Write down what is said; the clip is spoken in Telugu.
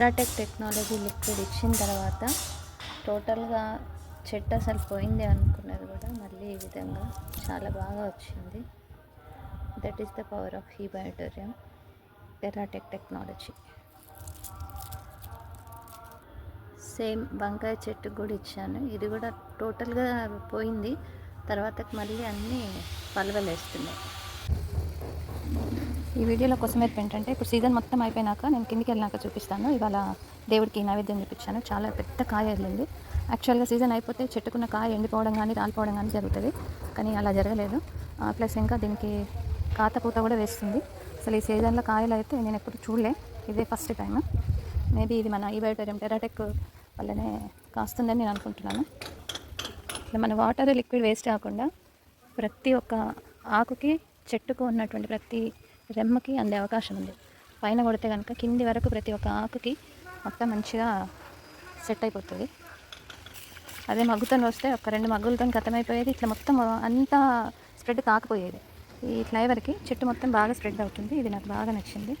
అల్ట్రాటెక్ టెక్నాలజీ లిక్విడ్ ఇచ్చిన తర్వాత టోటల్గా చెట్టు అసలు పోయింది అనుకున్నది కూడా మళ్ళీ ఈ విధంగా చాలా బాగా వచ్చింది. That is the power of he బయోటోరియం టెరాటెక్ టెక్నాలజీ సేమ్ వంకాయ చెట్టు కూడా ఇచ్చాను. ఇది కూడా టోటల్గా పోయింది. తర్వాత మళ్ళీ అన్నీ పలవలేస్తున్నాయి. ఈ వీడియోలో కొసమెరుపు ఏంటంటే ఇప్పుడు సీజన్ మొత్తం అయిపోయినాక నేను కిందికి వెళ్ళినాక చూపిస్తాను. ఇవాళ దేవుడికి నైవేద్యం చూపించాను. చాలా పెద్ద కాయ వెళ్ళింది. యాక్చువల్గా సీజన్ అయిపోతే చెట్టుకున్న కాయ ఎండిపోవడం కానీ రాలిపోవడం కానీ జరుగుతుంది. కానీ అలా జరగలేదు. ప్లస్ ఇంకా దీనికి కాత పూత కూడా వేస్తుంది. అసలు ఈ సీజన్లో కాయలు అయితే నేను ఎప్పుడు చూడలే. ఇదే ఫస్ట్ టైం మేబీ ఇది మన ఈ బయట టెరాటెక్ వల్లనే కాస్తుందని నేను అనుకుంటున్నాను. ఇట్లా మన వాటర్ లిక్విడ్ వేస్ట్ కాకుండా ప్రతి ఒక్క ఆకుకి చెట్టుకు ఉన్నటువంటి ప్రతి రెమ్మకి అందే అవకాశం ఉంది. పైన కొడితే కనుక కింది వరకు ప్రతి ఒక్క ఆకుకి మొత్తం మంచిగా సెట్ అయిపోతుంది. అదే మగ్గుతో వస్తే ఒక రెండు మగ్గులతో కథమైపోయేది. ఇట్లా మొత్తం అంతా స్ప్రెడ్ కాకపోయేది. ఈ ఫ్లైవర్కి చెట్టు మొత్తం బాగా స్ప్రెడ్ అవుతుంది. ఇది నాకు బాగా నచ్చింది.